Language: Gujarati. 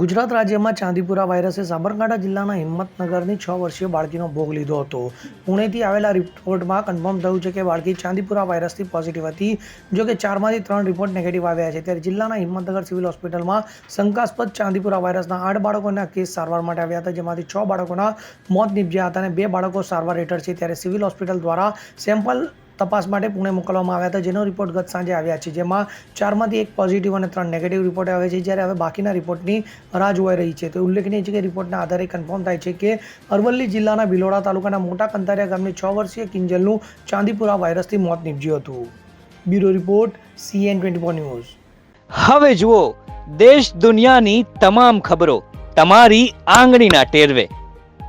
ગુજરાત રાજ્યમાં ચાંદીપુરા વાયરસે સાબરકાંઠા જિલ્લાના હિંમતનગરની છ વર્ષીય બાળકીનો ભોગ લીધો હતો. પુણેથી આવેલા રિપોર્ટમાં કન્ફર્મ થયું છે કે બાળકી ચાંદીપુરા વાયરસથી પોઝિટિવ હતી. જો કે ચારમાંથી ત્રણ રિપોર્ટ નેગેટિવ આવ્યા છે. ત્યારે જિલ્લાના હિંમતનગર સિવિલ હોસ્પિટલમાં શંકાસ્પદ ચાંદીપુરા વાયરસના આઠ બાળકોના કેસ સારવાર માટે આવ્યા હતા. જેમાંથી છ બાળકોના મોત નીપજ્યા હતા અને બે બાળકો સારવાર હેઠળ છે. ત્યારે સિવિલ હોસ્પિટલ દ્વારા સેમ્પલ તપાસ માટે પુણે મોકલવામાં આવ્યા હતા, જેનો રિપોર્ટ ગત સાંજે આવ્યા છે, જેમાં ચારમાંથી એક પોઝિટિવ અને ત્રણ નેગેટિવ રિપોર્ટ આવે છે, જ્યારે હવે બાકીના રિપોર્ટની રાહ જોવાઈ રહી છે. તો ઉલ્લેખનીય છે કે રિપોર્ટના આધારે કન્ફર્મ થાય છે કે અરવલ્લી જિલ્લાના ભિલોડા તાલુકાના મોટા કંતારિયા ગામની છ વર્ષીય કિંજલનું ચાંદીપુરા વાયરસથી મોત નીપજ્યું હતું. Bureau report CN twenty four news. હવે જુઓ, દેશ દુનિયાની તમામ ખબરો, તમારી આંગળીના ટેરવે.